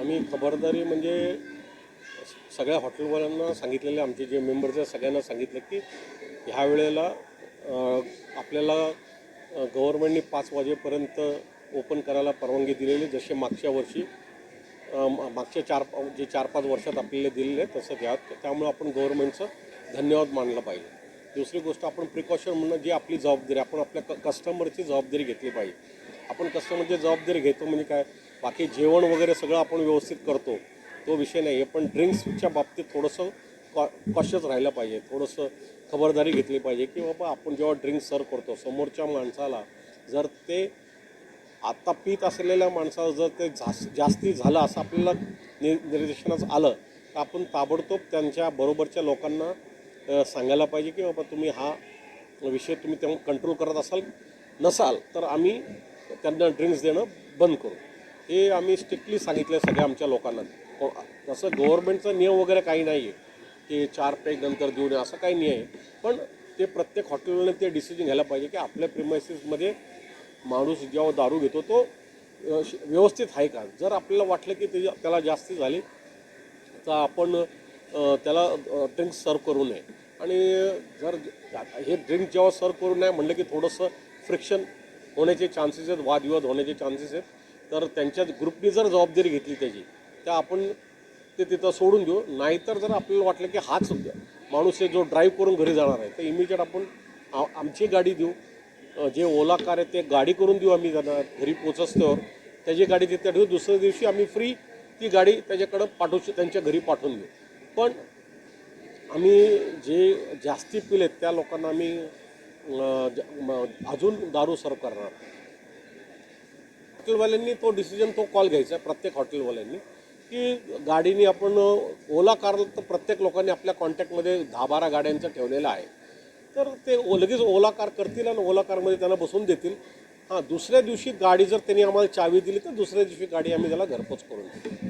आम्ही खबरदारी म्हणजे सगळ्या हॉटेलवाल्यांना सांगितलेले आमचे जे मेंबर्स आहेत सगळ्यांना सांगितलं की ह्या वेळेला आपल्याला गव्हर्मेंटने पाच वाजेपर्यंत ओपन करायला परवानगी दिलेली जसे मागच्या वर्षी मागच्या चार जे चार पाच वर्षात आपल्याला दिलेले तसं घ्या. त्यामुळे आपण गव्हर्मेंटचं धन्यवाद मानलं पाहिजे. दुसरी गोष्ट आपण प्रिकॉशन म्हणणं जी आपली जबाबदारी आपण आपल्या क कस्टमरची जबाबदारी घेतली पाहिजे. आपण कस्टमरची जबाबदारी घेतो म्हणजे काय? बाकी जेवण वगैरे सगळं आपण व्यवस्थित करतो. तो विषय नाही आहे पण ड्रिंक्सच्या बाबतीत थोडंसं कॉ कॉशियस राहिलं पाहिजे. थोडंसं खबरदारी घेतली पाहिजे की बाबा आपण जेव्हा ड्रिंक्स सर्व करतो समोरच्या माणसाला जर ते आत्ता पीत असलेल्या माणसाला जर ते जास जास्ती झालं असं आपल्याला नि निर्देशनाचं आलं तर आपण ताबडतोब त्यांच्या बरोबरच्या लोकांना सांगायला पाहिजे की बाबा तुम्ही हा विषय तुम्ही तेव्हा कंट्रोल करत असाल नसाल तर आम्ही त्यांना ड्रिंक्स देणं बंद करू. हे आम्ही स्ट्रिक्टली सांगितलं आहे सगळ्या आमच्या लोकांना. हो, तसं गव्हर्नमेंटचा नियम वगैरे काही नाही आहे की चार पॅक नंतर देऊ नये असं काही नाही आहे पण ते प्रत्येक हॉटेलने ते डिसिजन घ्यायला पाहिजे की आपल्या प्रिमायसेसमध्ये माणूस जेव्हा दारू घेतो तो श- व्यवस्थित आहे का? जर आपल्याला वाटलं की ते त्याला जास्ती झाली तर आपण त्याला ड्रिंक सर्व करू नये. आणि जर हे ड्रिंक जेव्हा सर्व करू नये म्हणलं की थोडंसं फ्रिक्शन होण्याचे चान्सेस आहेत वादविवाद होण्याचे चान्सेस आहेत तर त्यांच्या ग्रुपनी जर जबाबदारी घेतली त्याची तर आपण ते तिथं सोडून देऊ. नाहीतर जर आपल्याला वाटलं की हाच माणूस आहे जो ड्राईव्ह करून घरी जाणार आहे तर इमिजिएट आपण आमची गाडी देऊ. जे ओला कार आहे ते गाडी करून देऊ आम्ही त्यांना घरी पोचस्तोवर त्याची गाडी तिथे ठेवू. दुसऱ्या दिवशी आम्ही फ्री ती गाडी त्याच्याकडं पाठवू त्यांच्या घरी पाठवून देऊ. पण आम्ही जे जास्ती पिलेत त्या लोकांना आम्ही ज- अजून दारू सर्व करणार. हॉटेलवाल्यांनी तो डिसिजन तो कॉल घ्यायचा आहे प्रत्येक हॉटेलवाल्यांनी की गाडीने आपण ओला कार तर प्रत्येक लोकांनी आपल्या कॉन्टॅक्टमध्ये दहा बारा गाड्यांचं ठेवलेलं आहे. तर ते ओ- लगेच ओला कार करतील आणि ओला कारमध्ये त्यांना बसून देतील. हां दुसऱ्या दिवशी गाडी जर त्यांनी आम्हाला चावी दिली तर दुसऱ्या दिवशी गाडी आम्ही त्याला घरपोच करून देऊ.